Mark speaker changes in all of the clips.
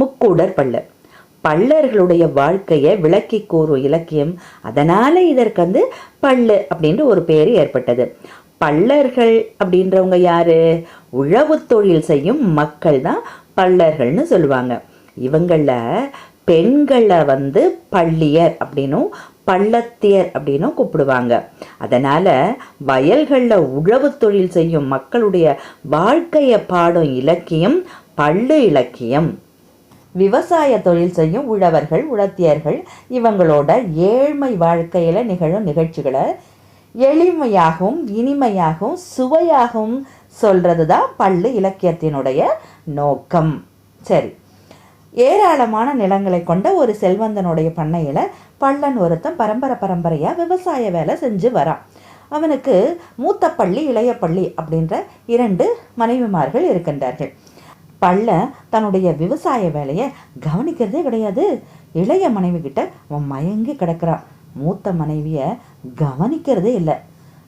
Speaker 1: முக்கூடர் பள்ளு பள்ளர்களுடைய வாழ்க்கையை விளக்கி கூறும் இலக்கியம் அதனால இதற்கு வந்து பள்ளு அப்படின்ற ஒரு பேர் ஏற்பட்டது. பள்ளர்கள் அப்படின்றவங்க யாரு? உழவு தொழில் செய்யும் மக்கள் தான் பள்ளர்கள்னு சொல்லுவாங்க. இவங்கள பெண்களை வந்து பள்ளியர் அப்படின்னும் பள்ளத்தியர் அப்படின்னும் கூப்பிடுவாங்க. அதனால வயல்களில் உழவு தொழில் செய்யும் மக்களுடைய வாழ்க்கையை பாடும் இலக்கியம் பள்ளு இலக்கியம். விவசாய தொழில் செய்யும் உழவர்கள் உழத்தியர்கள் இவங்களோட ஏழ்மை வாழ்க்கையில் நிகழும் நிகழ்ச்சிகளை எளிமையாகவும் இனிமையாகவும் சுவையாகவும் சொல்கிறது தான் பள்ளு இலக்கியத்தினுடைய நோக்கம். சரி. ஏராளமான நிலங்களை கொண்ட ஒரு செல்வந்தனுடைய பண்ணையில் பள்ளன் ஒருத்தன் பரம்பரை பரம்பரையாக விவசாய வேலை செஞ்சு வரான். அவனுக்கு மூத்த பள்ளி இளைய பள்ளி அப்படின்ற இரண்டு மனைவிமார்கள் இருக்கின்றார்கள். பள்ள தன்னுடைய விவசாய வேலையை கவனிக்கிறதே கிடையாது. இளைய மனைவி கிட்ட அவன் மயங்கி கிடக்கிறான் மூத்த மனைவியை கவனிக்கிறதே இல்லை.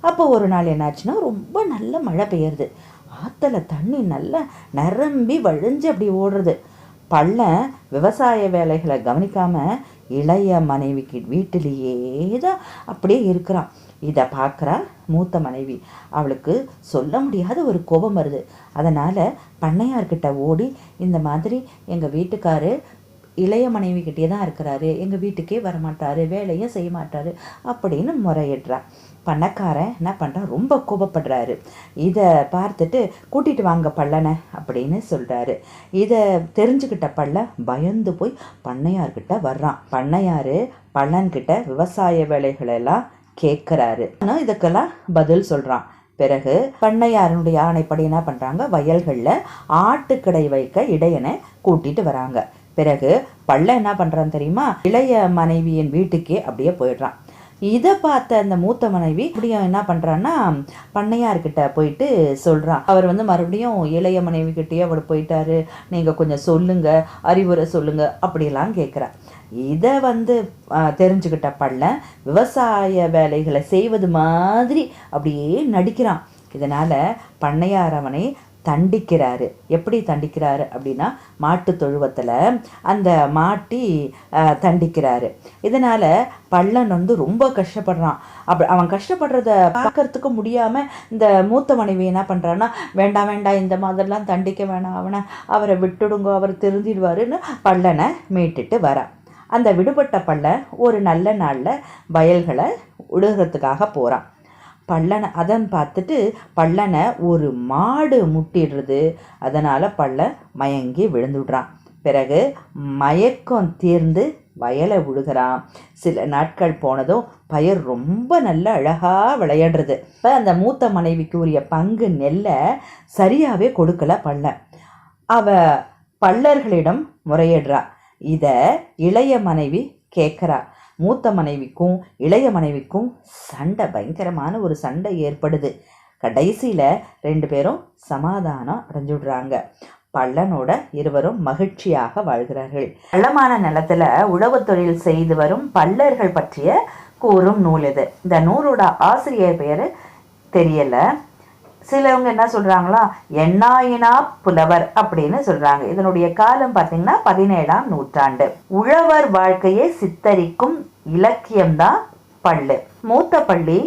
Speaker 1: அப்போ ஒரு நாள் என்னாச்சுன்னா ரொம்ப நல்ல மழை பெய்யுறது. ஆற்றுல தண்ணி நல்லா நிரம்பி வழிஞ்சு அப்படி ஓடுறது. பள்ள விவசாய வேலைகளை கவனிக்காம இளைய மனைவிக்கு வீட்டிலேயே தான் அப்படியே இருக்கிறான். இதை பார்க்குறா மூத்த மனைவி. அவளுக்கு சொல்ல முடியாத ஒரு கோபம் வருது. அதனால் பண்ணையார்கிட்ட ஓடி இந்த மாதிரி எங்கள் வீட்டுக்காரு இளைய மனைவிக்கிட்டே தான் இருக்கிறாரு. எங்கள் வீட்டுக்கே வரமாட்டாரு. வேலையும் செய்ய மாட்டாரு. அப்படின்னு முறையிடுறா. பணக்காரன் என்ன பண்ணுறான் ரொம்ப கோபப்படுறாரு. இதை பார்த்துட்டு கூட்டிகிட்டு வாங்க பள்ளனை அப்படின்னு சொல்கிறாரு இதை தெரிஞ்சுக்கிட்ட பள்ள பயந்து போய் பண்ணையார்கிட்ட வர்றான். பண்ணையார் பள்ளன்கிட்ட விவசாய வேலைகளெல்லாம் கேட்குறாரு. ஆனால் இதுக்கெல்லாம் பதில் சொல்கிறான் பிறகு பண்ணையாரனுடைய ஆணைப்படி என்ன பண்ணுறாங்க வயல்களில் ஆட்டுக்கடை வைக்க இடையனை கூட்டிட்டு வராங்க. பிறகு பள்ள என்ன பண்ணுறான் தெரியுமா? இளைய மனைவியின் வீட்டுக்கே அப்படியே போயிடுறான். இதை பார்த்த அந்த மூத்த மனைவி இப்படியும் என்ன பண்ணுறான்னா பண்ணையார்கிட்ட போயிட்டு சொல்கிறான் அவர் வந்து மறுபடியும் இளைய மனைவி கிட்டேயே அவர் போயிட்டாரு. நீங்கள் கொஞ்சம் சொல்லுங்க அறிவுரை சொல்லுங்க அப்படிலாம் கேட்குறா இதை வந்து தெரிஞ்சுக்கிட்ட பள்ளம் விவசாய வேலைகளை செய்வது மாதிரி அப்படியே நடிக்கிறான். இதனால் பண்ணையார் அவனை தண்டிக்கிறாரு. எப்படி தண்டிக்கிறாரு அப்படின்னா மாட்டு தொழுவத்தில் அந்த மாட்டி தண்டிக்கிறாரு. இதனால் பள்ளன் வந்து ரொம்ப கஷ்டப்படுறான். அப்படி அவன் கஷ்டப்படுறத பார்க்கறதுக்கு முடியாமல் இந்த மூத்த மனைவி என்ன பண்ணுறான்னா வேண்டாம் வேண்டாம் இந்த மாதிரிலாம் தண்டிக்க வேணாம். அவனை அவரை விட்டுடுங்க அவர் திருந்திடுவாருன்னு பள்ளனை மீட்டுட்டு வரான் அந்த விடுபட்ட பள்ளன் ஒரு நல்ல நாளில் வயல்களை உழுகிறதுக்காக போகிறான் பள்ளனை அதன் பார்த்துட்டு பள்ளனை ஒரு மாடு முட்டிடுறது. அதனால் பள்ளன் மயங்கி விழுந்துடுறான். பிறகு மயக்கம் தீர்ந்து வயலை விழுகிறான் சில நாட்கள் போனதும் பயிர் ரொம்ப நல்ல அழகாக விளையாடுறது. இப்போ அந்த மூத்த மனைவிக்கு உரிய பங்கு நெல்லை சரியாகவே கொடுக்கல பள்ளன் அவ பள்ளர்களிடம் முறையிடுறா. இதை இளைய மனைவி கேட்குறா. மூத்த மனைவிக்கும் இளைய மனைவிக்கும் சண்டை பயங்கரமான ஒரு சண்டை ஏற்படுது. கடைசியில் ரெண்டு பேரும் சமாதானம் அடைஞ்சுடுறாங்க. பள்ளனோட இருவரும் மகிழ்ச்சியாக வாழ்கிறார்கள். பள்ளமான நிலத்தில் உழவு தொழில் செய்து வரும் பல்லர்கள் பற்றிய கூறும் நூல் இது. இந்த நூலோட ஆசிரியர் பெயர் தெரியலை. சிலவங்க என்ன சொல்கிறாங்களா எண்ணாயினா புலவர் அப்படின்னு சொல்கிறாங்க இதனுடைய காலம் பார்த்தீங்கன்னா பதினேழாம் நூற்றாண்டு. உழவர் வாழ்க்கையை சித்தரிக்கும் இலக்கியம்தான் பள்ளு. மூத்த பள்ளி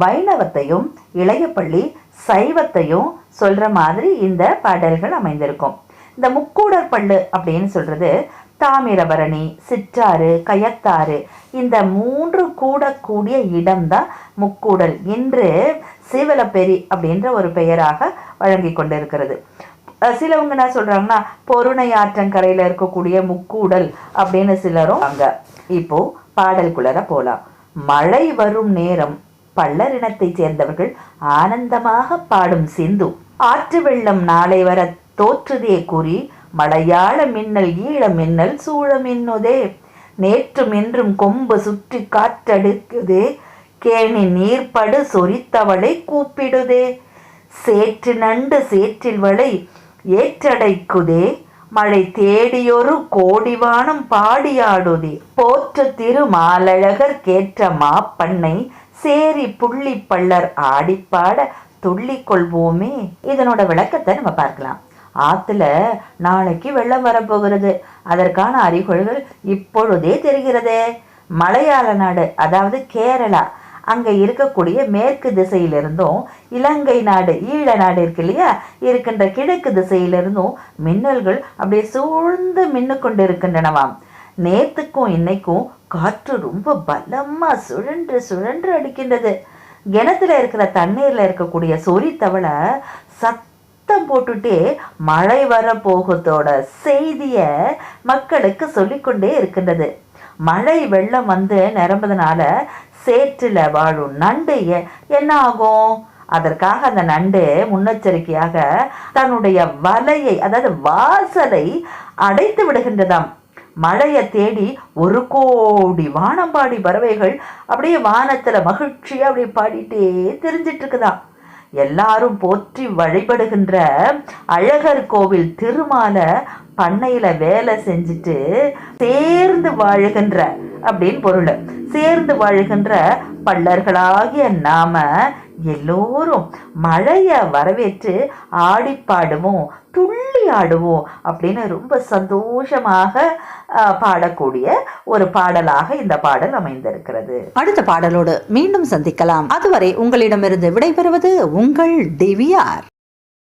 Speaker 1: வைணவத்தையும் இளைய பள்ளி சைவத்தையும் சொல்கிற மாதிரி இந்த பாடல்கள் அமைந்திருக்கும். இந்த முக்கூடர் பள்ளு அப்படின்னு சொல்கிறது தாமிரபரணி சிற்றாறு கயத்தாறு இந்த மூன்று கூடக்கூடிய இடம்தான் முக்கூடல் இன்று சீவலப்பெரி அப்படின்ற ஒரு பெயராக வழங்கி கொண்டிருக்கிறது. சிலவங்க என்ன சொல்கிறாங்கன்னா பொருணை ஆற்றங்கரையில் இருக்கக்கூடிய முக்கூடல் அப்படின்னு சிலரும் அங்கே இப்போ பாடல்குள்ளர போகலாம் மழை வரும் நேரம் பல்லரினத்தை சேர்ந்தவர்கள் ஆனந்தமாக பாடும் சிந்து ஆற்று வெள்ளம் நாளை வர தோற்றுதே கூறி மலையாள மின்னல் ஈழ மின்னல் சூழ மின்னுதே. நேற்றும் இன்றும் கொம்பு சுற்றி காற்றடுக்குதே. கேணி நீர்ப்படு சொரித்தவளை கூப்பிடுதே. சேற்று நண்டு சேற்றில் வளை ஏற்றடைக்குதே. மழை தேடியொரு கோடிவானம் பாடியாடுதே. போற்ற திருமாலழகர் கேற்ற மாப்பண்ணை சேரி புள்ளி பள்ளர் ஆடிப்பாட துள்ளி கொள்வோமே. இதனோட விளக்கத்தை நம்ம பார்க்கலாம். ஆற்றுல நாளைக்கு வெள்ளம் வரப்போகிறது. அதற்கான அறிகுறிகள் இப்பொழுதே தெரிகிறதே. மலையாள நாடு அதாவது கேரளா அங்கே இருக்கக்கூடிய மேற்கு திசையிலிருந்தும் இலங்கை நாடு ஈழ நாடு இருக்கு இல்லையா இருக்கின்ற கிழக்கு திசையிலிருந்தும் மின்னல்கள் அப்படியே சூழ்ந்து மின்னு கொண்டு இருக்கின்றனவாம் நேத்துக்கும் இன்னைக்கும் காற்று ரொம்ப பலமாக சுழன்று சுழன்று அடிக்கின்றது. கிணத்துல இருக்கிற தண்ணீரில் இருக்கக்கூடிய சொறி தவளை சத்தம் போட்டுட்டே மழை வர செய்தியை மக்களுக்கு சொல்லிக்கொண்டே இருக்கின்றது. மழை வெள்ளம் வந்து நிரம்புறதுனால சேற்றுல வாழும் நண்டு என்ன ஆகும் அதற்காக அந்த நண்டு முன்னெச்சரிக்கையாக தன்னுடைய வலையை அதாவது வாசலை அடைத்து விடுகின்றதாம். மழையை தேடி ஒரு கோடி வானம்பாடி பறவைகள் அப்படியே வானத்துல மகிழ்ச்சியா அப்படியே பாடிட்டே தெரிஞ்சிட்டு இருக்குதாம் எல்லாரும் போற்றி வழிபடுகின்ற அழகர் கோவில் திருமால பண்ணையில வேலை செஞ்சுட்டு சேர்ந்து வாழுகின்ற அப்படின்னு பொருள். சேர்ந்து வாழ்கின்ற பல்லர்களாகிய நாம எல்லோரும் மழையை வரவேற்று ஆடி பாடுவோம் துள்ளி ஆடுவோம் அப்படின்னு ரொம்ப சந்தோஷமாக பாடக்கூடிய ஒரு பாடலாக இந்த பாடல் அமைந்திருக்கிறது.
Speaker 2: அடுத்த பாடலோடு மீண்டும் சந்திக்கலாம். அதுவரை உங்களிடமிருந்து விடைபெறுவது உங்கள் திவ்யார்.